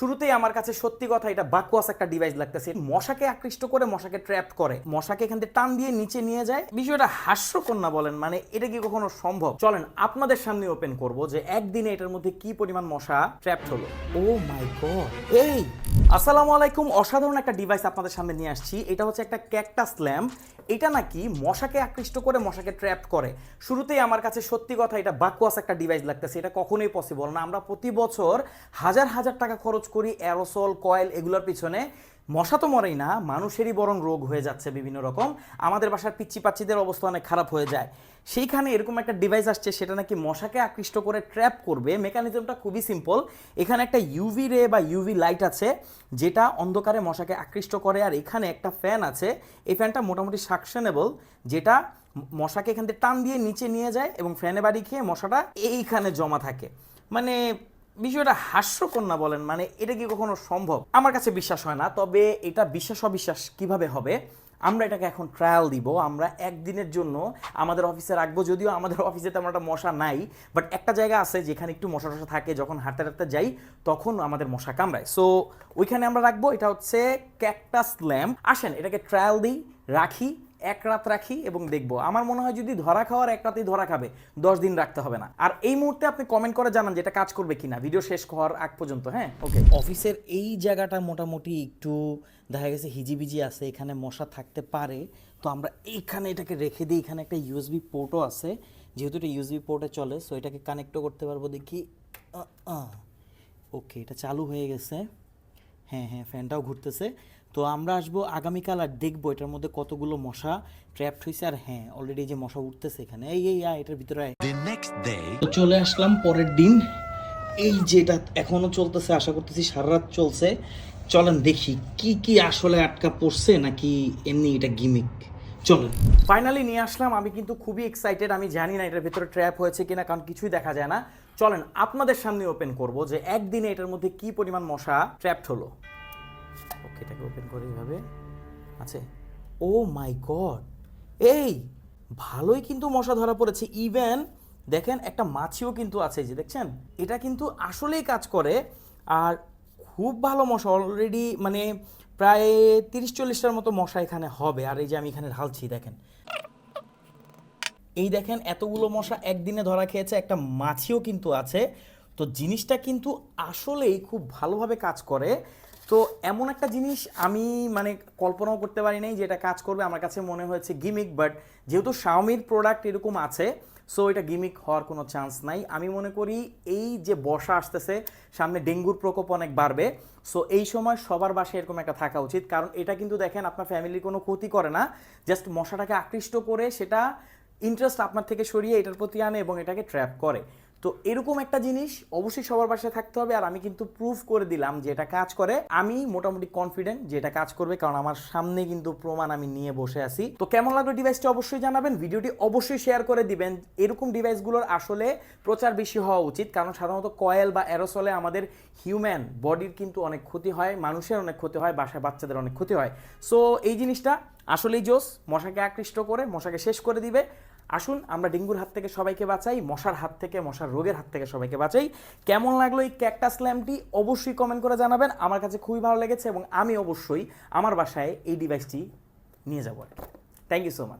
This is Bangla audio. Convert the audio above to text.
শুরুতেই আমার কাছে সত্যি কথা এটা বাকুয়াস একটা ডিভাইস লাগতেছে। মশাকে আকৃষ্ট করে মশাকে ট্র্যাপ করে। মশাকে এখান থেকে টান দিয়ে নিচে নিয়ে যায়। বিষয়টা হাস্যকন্যা বলেন মানে এটা কি কখনো সম্ভব? চলেন, আপনাদের সামনে ওপেন করব যে একদিনে এটার মধ্যে কি পরিমাণ মশা ট্র্যাপড হলো। ও মাই গড এই! আসসালামু আলাইকুম, অসাধারণ একটা ডিভাইস আপনাদের সামনে নিয়ে আসছি। এটা হচ্ছে একটা ক্যাকটাস ল্যাম্প এটা নাকি মশাকে আকৃষ্ট করে মশাকে ট্র্যাপ করে। শুরুতেই আমার কাছে সত্যি কথা এটা বাকুয়াস একটা ডিভাইস লাগতেছে। এটা কখনোই পসিবল না। আমরা প্রতি বছর হাজার হাজার টাকা খরচ করি, অ্যারোসল, কয়েল এগুলোর পিছনে। মশা তো মরেই না, মানুষেরই বরং রোগ হয়ে যাচ্ছে বিভিন্ন রকম। আমাদের বাসার পিচ্ছি পাচ্ছিদের অবস্থা অনেক খারাপ হয়ে যায়। সেইখানে এরকম একটা ডিভাইস আসছে, সেটা নাকি মশাকে আকৃষ্ট করে ট্র্যাপ করবে। মেকানিজমটা খুবই সিম্পল এখানে একটা ইউভি রে বা ইউভি লাইট আছে, যেটা অন্ধকারে মশাকে আকৃষ্ট করে। আর এখানে একটা ফ্যান আছে। এই ফ্যানটা মোটামুটি সাকশনেবল যেটা মশাকে এখান থেকে টান দিয়ে নিচে নিয়ে যায় এবং ফ্যানে বাড়ি খেয়ে মশাটা এইখানে জমা থাকে। মানে বিষয়টা হাস্যকন্যা বলেন মানে এটা কি কখনো সম্ভব? আমার কাছে বিশ্বাস হয় না, তবে এটা বিশ্বাস অবিশ্বাস কীভাবে হবে? আমরা এটাকে এখন ট্রায়াল দিব, আমরা একদিনের জন্য আমাদের অফিসে রাখব, যদিও আমাদের অফিসে তেমন একটা মশা নাই বাট একটা জায়গা আছে যেখানে একটু মশা টশা থাকে, যখন হাঁটতে হাঁটতে যাই, তখন আমাদের মশা কামড়ায়। সো ওইখানে আমরা রাখব, এটা হচ্ছে ক্যাকটাস ল্যাম্প আসেন, এটাকে ট্রায়াল দিই, রাখি এক রাত রাখি এবং দেখব। আমার মনে হয় যদি ধরা খাওয়ার এক রাতেই ধরা খাবে, দশ দিন রাখতে হবে না। আর এই মুহূর্তে আপনি কমেন্ট করে জানান যে এটা কাজ করবে কিনা। ভিডিও শেষ হওয়ার আগ পর্যন্ত হ্যাঁ? ওকে অফিসের এই জায়গাটা মোটামুটি একটু দেখা গেছে হিজিবিজি আছে, এখানে মশা থাকতে পারে। তো আমরা এইখানে এটাকে রেখে দিই। এখানে একটা ইউএসবি পোর্টও আছে। যেহেতু এটা ইউএসবি পোর্টে চলে সো এটাকে কানেক্টও করতে পারব। দেখি ওকে এটা চালু হয়ে গেছে। হ্যাঁ হ্যাঁ ফ্যানটাও ঘুরতেছে। তো আমরা আসব আগামীকাল আর দেখব এটার মধ্যে কতগুলো মশা ট্র্যাপড হয়েছে আর হ্যাঁ অলরেডি যে মশা উঠতেছে এখানে। এই এই আয় এটার ভিতরে আয়। The next day, তো চলে আসলাম পরের দিন। এই যেটা এখনও চলতেছে আশা করতেছি সারা রাত চলছে। চলেন দেখি কি কি আসলে আটকা পড়ছে নাকি এমনি এটা গিমিক চলেন। ফাইনালি নিয়ে আসলাম আমি কিন্তু খুবই এক্সাইটেড আমি জানি না এটার ভিতরে ট্র্যাপ হয়েছে কিনা কারণ কিছুই দেখা যায় না। চলেন আপনাদের সামনে ওপেন করব যে একদিনে এটার মধ্যে কি পরিমাণ মশা ট্র্যাপড হলো। ওকে এটাকে ওপেন করে এইভাবে। আছে? Oh my god! এই, ভালোই কিন্তু মশা ধরা পড়েছে। ইভেন দেখেন একটা মাছিও কিন্তু আছে যে, দেখছেন? এটা কিন্তু আসলেই কাজ করে। আর খুব ভালো মশা অলরেডি মানে প্রায় তিরিশ চল্লিশটার মতো মশা এখানে হবে। আর এই যে আমি এখানে ঢালছি, দেখেন। এই দেখেন, এতগুলো মশা একদিনে ধরা খেয়েছে, একটা মাছিও কিন্তু আছে। তো জিনিসটা কিন্তু আসলেই খুব ভালোভাবে কাজ করে। তো এমন একটা জিনিস আমি মানে কল্পনাও করতে পারি নাই যে এটা কাজ করবে। আমার কাছে মনে হয়েছে গিমিক বাট যেহেতু শাওমির প্রোডাক্ট এরকম আছে সো এটা গিমিক হওয়ার কোনো চান্স নাই। আমি মনে করি এই যে বর্ষা আসতেছে, সামনে ডেঙ্গুর প্রকোপ অনেক বাড়বে সো এই সময় সবার বাসায় এরকম একটা থাকা উচিত। কারণ এটা কিন্তু দেখেন, আপনার ফ্যামিলির কোনো ক্ষতি করে না। জাস্ট মশাটাকে আকৃষ্ট করে সেটা ইন্টারেস্ট আপনার থেকে সরিয়ে এটার প্রতি আনে এবং এটাকে ট্র্যাপ করে। তো এরকম একটা জিনিস অবশ্যই সবার বাসায় থাকতে হবে, আর আমি কিন্তু প্রুফ করে দিলাম যে এটা কাজ করে। আমি মোটামুটি কনফিডেন্ট যে এটা কাজ করবে, কারণ আমার সামনে কিন্তু প্রমাণ আমি নিয়ে বসে আছি। তো কেমন লাগল ডিভাইসটি অবশ্যই জানাবেন, ভিডিওটি অবশ্যই শেয়ার করে দিবেন। এরকম ডিভাইসগুলোর আসলে প্রচার বেশি হওয়া উচিত, কারণ সাধারণত কয়েল বা অ্যারোসলে আমাদের হিউম্যান বডির কিন্তু অনেক ক্ষতি হয়, মানুষের অনেক ক্ষতি হয়, বাসায় বাচ্চাদের অনেক ক্ষতি হয়। সো এই জিনিসটা আসলেই জোস, মশাকে আকৃষ্ট করে, মশাকে শেষ করে দিবে। আসুন, আমরা ডেঙ্গুর হাত থেকে সবাইকে বাঁচাই, মশার হাত থেকে, মশার রোগের হাত থেকে সবাইকে বাঁচাই। কেমন লাগল এই ক্যাকটাস ল্যাম্পটি? অবশ্যই কমেন্ট করে জানাবেন। আমার কাছে খুবই ভালো লেগেছে এবং আমি অবশ্যই আমার বাসায় এই ডিভাইসটি নিয়ে যাব। আর থ্যাংক ইউ সো মাচ